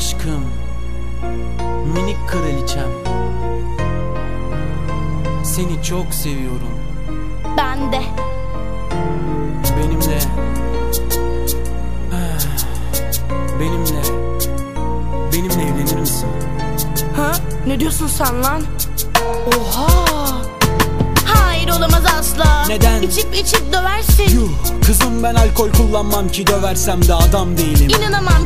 aşkım Minik kraliçem Seni çok seviyorum Ben de. Benimle Benimle Benimle evlenir misin? Ha? Ne diyorsun sen lan? Oha! Hayır olamaz asla. Neden? İçip içip döversin. Yuh kızım ben alkol kullanmam ki döversem de adam değilim İnanamam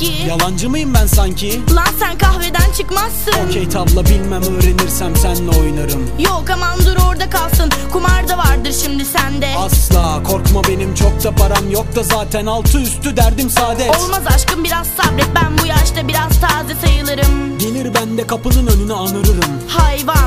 ki Hayki. Yalancı mıyım ben sanki? Lan sen kahveden çıkmazsın. Okey tabla bilmem öğrenirsem senle oynarım Yok aman dur orada kalsın. Kumar da vardır şimdi sende. Asla korkma benim çok da param yok da zaten altı üstü derdim saadet Olmaz aşkım biraz sabret. Ben bu yaşta biraz taze sayılırım. Gelir ben de kapının önüne anırırım Hayvan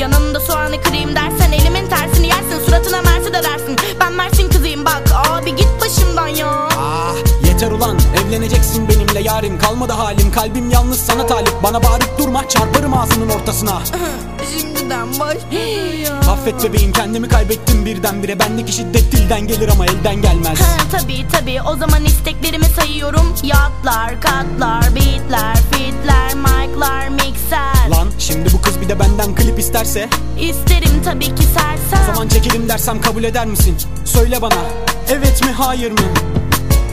Yanında soğanı kırayım dersen Elimin tersini yersin. Suratına mersi de dersin. Ben Mersin kızıyım bak. Abi git başımdan ya. Ah yeter ulan. Evleneceksin benimle. Yarim Kalmadı halim. Kalbim yalnız sana talip. Bana bağırıp durma. Çarparım ağzının ortasına. Şimdiden başlıyor ya. Affet bebeğim. Kendimi kaybettim birdenbire. Bendeki şiddet dilden gelir ama elden gelmez. Ha, tabii tabii. O zaman isteklerimi sayıyorum. Yatlar, katlar, beatler, fitler, mic'lar, mikser de benden klip isterse? İsterim tabii ki sersem. Zaman çekelim dersem kabul eder misin? Söyle bana evet mi hayır mı?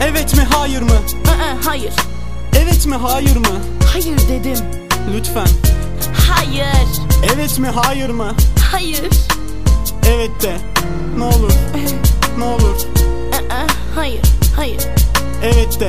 Evet mi hayır mı? Aa, Hayır, Evet mi hayır mı? hayır dedim. Lütfen. Hayır, evet mi hayır mı? hayır. Evet de. Ne olur. Ne olur. Aa, Hayır, hayır, evet de